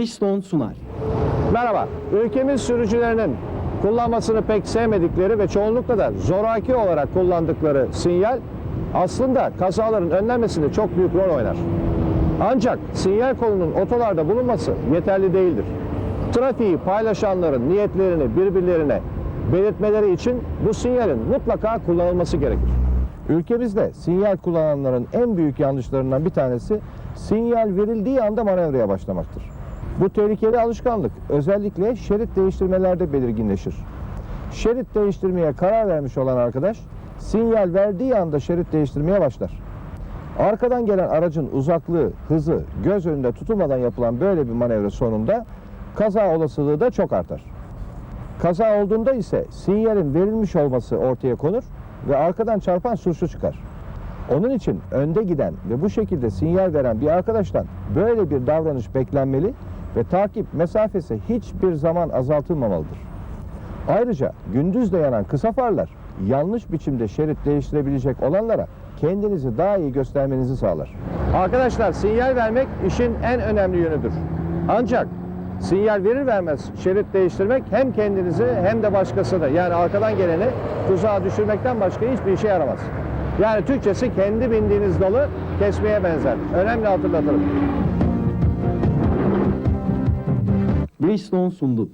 Bridgestone sunar. Merhaba. Ülkemiz sürücülerinin kullanmasını pek sevmedikleri ve çoğunlukla da zoraki olarak kullandıkları sinyal aslında kazaların önlenmesinde çok büyük rol oynar. Ancak sinyal kolunun otolarda bulunması yeterli değildir. Trafiği paylaşanların niyetlerini birbirlerine belirtmeleri için bu sinyalin mutlaka kullanılması gerekir. Ülkemizde sinyal kullananların en büyük yanlışlarından bir tanesi sinyal verildiği anda manevraya başlamaktır. Bu tehlikeli alışkanlık özellikle şerit değiştirmelerde belirginleşir. Şerit değiştirmeye karar vermiş olan arkadaş sinyal verdiği anda şerit değiştirmeye başlar. Arkadan gelen aracın uzaklığı, hızı göz önünde tutulmadan yapılan böyle bir manevra sonunda kaza olasılığı da çok artar. Kaza olduğunda ise sinyalin verilmiş olması ortaya konur ve arkadan çarpan suçlu çıkar. Onun için önde giden ve bu şekilde sinyal veren bir arkadaştan böyle bir davranış beklenmeli ve takip mesafesi hiçbir zaman azaltılmamalıdır. Ayrıca gündüz de yanan kısa farlar yanlış biçimde şerit değiştirebilecek olanlara kendinizi daha iyi göstermenizi sağlar. Arkadaşlar sinyal vermek işin en önemli yönüdür. Ancak sinyal verir vermez şerit değiştirmek hem kendinizi hem de başkasını yani arkadan geleni tuzağa düşürmekten başka hiçbir işe yaramaz. Yani Türkçesi kendi bindiğiniz dalı kesmeye benzer. Önemli hatırlatırım. Bridgestone sundu.